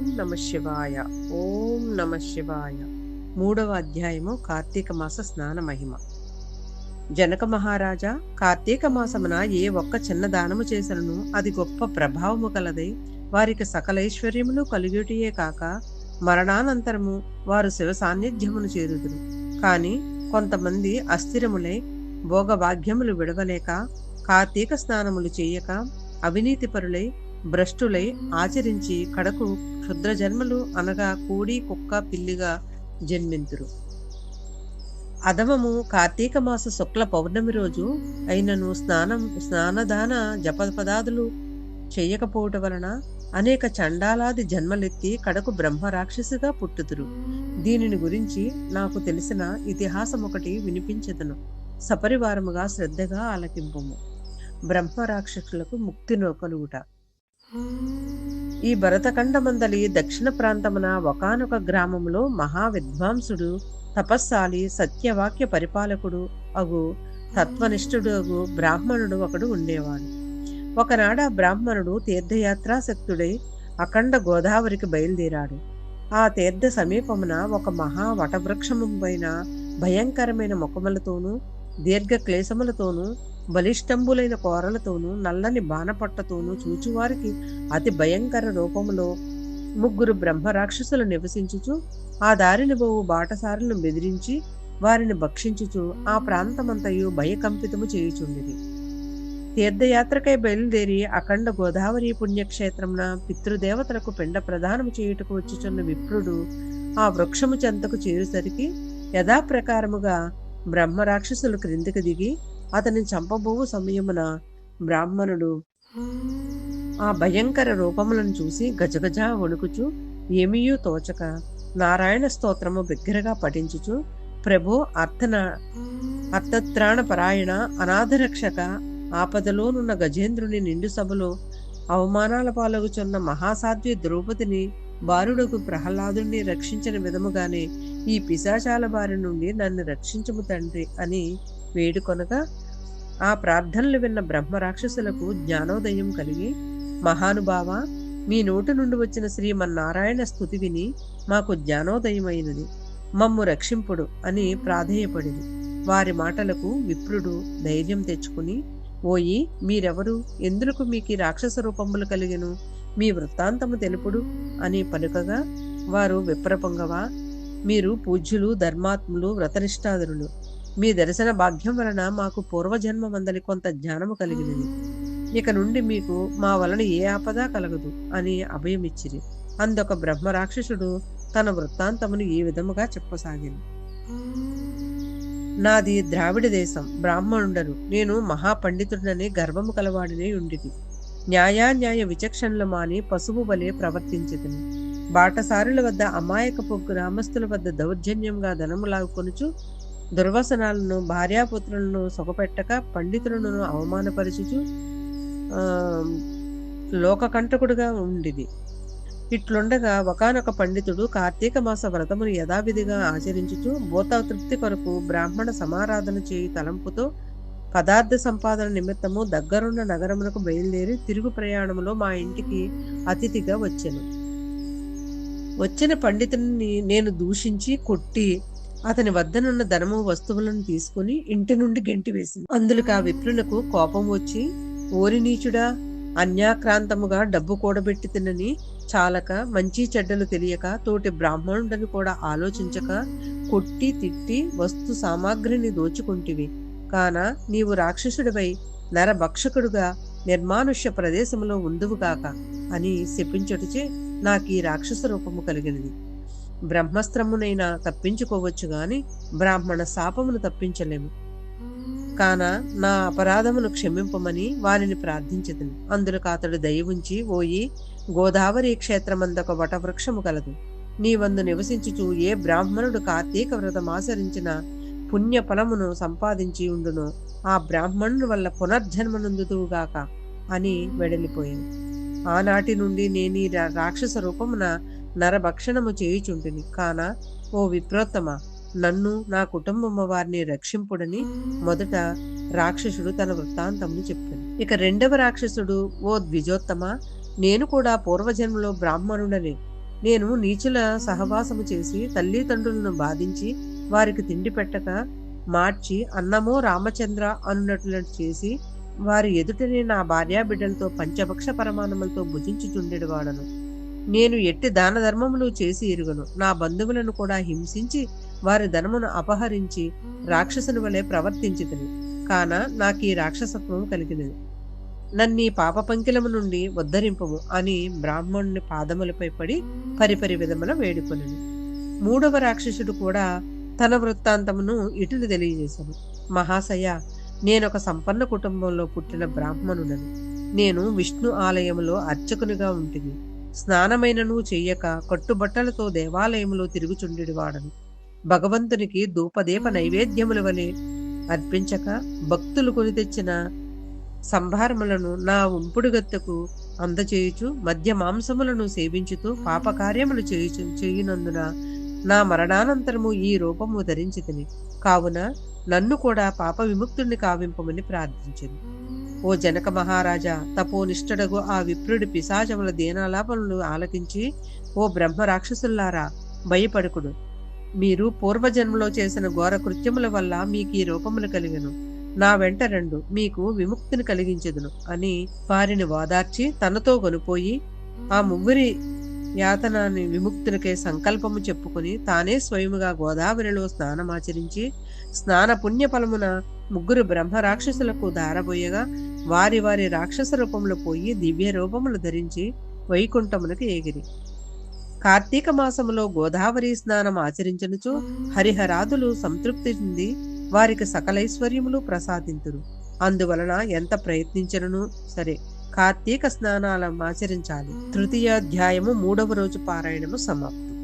ఓం నమ శివాయ ఓం నమ శివాయ. మూడవ అధ్యాయము కార్తీక మాస స్నాన మహిమ. జనక మహారాజా కార్తీక మాసమున ఏ ఒక్క చిన్న దానము చేసినను అది గొప్ప ప్రభావము కలదై వారికి సకలైశ్వర్యములు కలుగుటియే కాక మరణానంతరము వారు శివ సాన్నిధ్యమును చేరుదురు. కాని కొంతమంది అస్థిరములై భోగభాగ్యములు విడవలేక కార్తీక స్నానములు చేయక అవినీతిపరులై భ్రష్టులై ఆచరించి కడకు క్షుద్ర జన్మలు అనగా కూడి కుక్క పిల్లిగా జన్మింతురు. అధమము కార్తీక మాస శుక్ల పౌర్ణమి రోజు అయినను స్నానం స్నానదాన జపపదాదులు చేయకపోవట వలన అనేక చండాలాది జన్మలెత్తి కడకు బ్రహ్మ రాక్షసిగా పుట్టుతురు. దీనిని గురించి నాకు తెలిసిన ఇతిహాసం ఒకటి వినిపించదను. సపరివారముగా శ్రద్ధగా ఆలకింపము. బ్రహ్మ రాక్షసులకు ముక్తి నోకలుగుట. ఈ భరతఖండమందలి దక్షిణ ప్రాంతమున ఒకనొక గ్రామములో మహా విద్వాంసుడు తపస్సాలి సత్యవాక్య పరిపాలకుడు అగు తత్వనిష్ఠుడు అగు బ్రాహ్మణుడు ఒకడు ఉండేవాడు. ఒకనాడ బ్రాహ్మణుడు తీర్థయాత్రాశక్తుడై అఖండ గోదావరికి బయలుదేరాడు. ఆ తీర్థ సమీపమున ఒక మహా వటవృక్షము పైన భయంకరమైన ముఖములతోనూ దీర్ఘ క్లేశములతోనూ బలిష్టంబులైన కోరలతోనూ నల్లని బాణపట్టతోనూ చూచువారికి అతి భయంకర రూపములో ముగ్గురు బ్రహ్మరాక్షసులు నివసించుచు ఆ దారిని బోవు బాటసారులను బెదిరించి వారిని భక్షించుచు ఆ ప్రాంతమంతయు భయకంపితము చేయుచుండిది తీర్థయాత్రకై బయలుదేరి అఖండ గోదావరి పుణ్యక్షేత్రమున పితృదేవతలకు పిండ ప్రదానము చేయుటకు వచ్చుచున్న విప్రుడు ఆ వృక్షము చెంతకు చేరుసరికి యథాప్రకారముగా బ్రహ్మరాక్షసులు క్రిందికి దిగి అతని చంపబోవు సమయమున బ్రాహ్మణుడు ఆ భయంకర రూపములను చూసి గజగజ వణుకుచు ఏమీయూ తోచక నారాయణ స్తోత్రము బిగ్గరగా పఠించుచు ప్రభో అర్థన అర్థత్రాణ పరాయణ అనాథరక్షక ఆపదలోనున్న గజేంద్రుని నిండు సభలో అవమానాల పాలగుచున్న మహాసాధ్వి ద్రౌపదిని బారుడుకు ప్రహ్లాదుని రక్షించిన విధముగానే ఈ పిశాచాల బారి నుండి నన్ను రక్షించము తండ్రి అని వేడుకొనగా ఆ ప్రార్థనలు విన్న బ్రహ్మ రాక్షసులకు జ్ఞానోదయం కలిగి మహానుభావ మీ నోటి నుండి వచ్చిన శ్రీమన్నారాయణ స్థుతి విని మాకు జ్ఞానోదయమైనది. మమ్ము రక్షింపుడు అని ప్రాధేయపడింది వారి మాటలకు విప్రుడు ధైర్యం తెచ్చుకుని ఓయి మీరెవరు? ఎందుకు మీకు రాక్షస రూపములు కలిగను? మీ వృత్తాంతము తెలుపుడు అని పలుకగా వారు విప్రపొంగవా? మీరు పూజ్యులు ధర్మాత్ములు వ్రతనిష్టాదులు. మీ దర్శన భాగ్యం వలన మాకు పూర్వజన్మ మందలి కొంత జ్ఞానము కలిగినది. ఇక నుండి మీకు మా వలన ఏ ఆపద కలగదు అని అభయమిచ్చిరి. అందొక బ్రహ్మ రాక్షసుడు తన వృత్తాంతమును ఈ విధముగా చెప్పసాగింది నాది ద్రావిడ దేశం బ్రాహ్మణుండను. నేను మహాపండితుడనని గర్వము కలవాడినే ఉండిది న్యాయాన్యాయ విచక్షణలు మాని పశువు వలె ప్రవర్తించదని. బాటసారుల వద్ద అమాయకపు గ్రామస్తుల వద్ద దౌర్జన్యంగా ధనము లాగుకొనుచు దుర్వసనాలను భార్యాపుత్రులను సొగపెట్టక పండితులను అవమానపరచుచు లోకకంటకుడుగా ఉండిది. ఇట్లుండగా ఒకనొక పండితుడు కార్తీక మాస వ్రతమును యథావిధిగా ఆచరించుచు భూతతృప్తి కొరకు బ్రాహ్మణ సమారాధన చేయి తలంపుతో పదార్థ సంపాదన నిమిత్తము దగ్గరున్న నగరమునకు బయలుదేరి తిరుగు ప్రయాణములో మా ఇంటికి అతిథిగా వచ్చాను. వచ్చిన పండితుని నేను దూషించి కొట్టి అతని వద్దనున్న ధనము వస్తువులను తీసుకుని ఇంటి నుండి గెంటి వేసింది. అందులకు ఆ విప్రునకు కోపం వచ్చి ఓరి నీచుడా అన్యాక్రాంతముగా డబ్బు కూడబెట్టి తినని చాలక మంచి చెడ్డలు తెలియక తోటి బ్రాహ్మణుడని కూడా ఆలోచించక కొట్టి తిట్టి వస్తు సామాగ్రిని దోచుకుంటివి. కాన నీవు రాక్షసుడివై నరభక్షకుడుగా నిర్మానుష్య ప్రదేశంలో ఉండువుగాక అని శపించటుచే నాకు ఈ రాక్షస రూపము కలిగినది. బ్రహ్మస్త్రమునైనా తప్పించుకోవచ్చు గాని బ్రాహ్మణ శాపమును తప్పించలేము. కాన నా అపరాధమును క్షమింపమని వారిని ప్రార్థించదును. అందులకు అతడు దయ ఉంచి ఓయి గోదావరి క్షేత్రమందొక వటవృక్షము కలదు. నీవందు నివసించుచు ఏ బ్రాహ్మణుడు కార్తీక వ్రతం ఆచరించిన పుణ్య ఫలమును సంపాదించి ఉండును ఆ బ్రాహ్మణుని వల్ల పునర్జన్మనందుతువుగాక అని వెడలిపోయాను. ఆనాటి నుండి నేను రాక్షస రూపమున నరభక్షణము చేయుచుంటిని. కాన ఓ విప్రోత్తమ నన్ను నా కుటుంబము వారిని రక్షింపుడని మొదట రాక్షసుడు తన వృత్తాంతమును చెప్పాడు ఇక రెండవ రాక్షసుడు ఓ ద్విజోత్తమ నేను కూడా పూర్వజన్మలో బ్రాహ్మణుడనే. నేను నీచుల సహవాసము చేసి తల్లిదండ్రులను బాధించి వారికి తిండి పెట్టక మార్చి అన్నమో రామచంద్ర అనున్నట్లు చేసి వారి ఎదుటనే నా భార్యా బిడ్డలతో పంచభక్ష పరమాణములతో భుజించుచుండెడు వాడను నేను ఎట్టి దాన ధర్మములు చేసి ఇరుగును. నా బంధువులను కూడా హింసించి వారి ధనమును అపహరించి రాక్షసుని వలె ప్రవర్తించితిని. కాన నాకు ఈ రాక్షసత్వం కలిగినది. నన్నీ పాప పంకిలము నుండి ఉద్ధరింపము అని బ్రాహ్మణుని పాదములపై పడి పరిపరి విధముల వేడుకొనెను. మూడవ రాక్షసుడు కూడా తన వృత్తాంతమును ఇటులు తెలియజేశాను మహాశయ నేనొక సంపన్న కుటుంబంలో పుట్టిన బ్రాహ్మణుడను. నేను విష్ణు ఆలయంలో అర్చకునిగా ఉంటుంది స్నానమైనను చెయ్యక కట్టుబట్టలతో దేవాలయములో తిరుగుచుండెడివాడను భగవంతునికి ధూపదీప నైవేద్యముల వలె అర్పించక భక్తులు కొని తెచ్చిన సంభారములను నా ఉంపుడుగత్తకు అందచేయుచు మద్య మాంసములను సేవించుతూ పాపకార్యములు చేయుచు చేయునందున నా మరణానంతరము ఈ రూపము ధరించితిని. కావున నన్ను కూడా పాప విముక్తుణ్ణి కావింపమని ప్రార్థించింది. ఓ జనక మహారాజా తపోనిష్ఠుడగు ఆ విప్రుడి పిశాచముల దీనాలాపములను ఆలకించి ఓ బ్రహ్మ రాక్షసుల్లారా భయపడుకుడు మీరు పూర్వజన్మలో చేసిన ఘోర కృత్యముల వల్ల మీకు ఈ రూపములు కలిగను. నా వెంట రెండు మీకు విముక్తిని కలిగించెదును అని వారిని ఓదార్చి తనతో కొనిపోయి ఆ ముగ్గురి యాతనాన్ని విముక్తునికే సంకల్పము చెప్పుకొని తానే స్వయముగా గోదావరిలో స్నానమాచరించి స్నాన పుణ్య ఫలమున ముగ్గురు బ్రహ్మ రాక్షసులకు దారబోయగా వారి వారి రాక్షస రూపంలో పోయి దివ్య రూపములు ధరించి వైకుంఠమునకు ఎగిరి. కార్తీక మాసములో గోదావరి స్నానం ఆచరించనుచు హరిహరాదులు సంతృప్తి చెంది వారికి సకలైశ్వర్యములు ప్రసాదింతురు. అందువలన ఎంత ప్రయత్నించను సరే కార్తీక స్నానాలను ఆచరించాలి. తృతీయాధ్యాయము మూడవ రోజు పారాయణము సమాప్తం.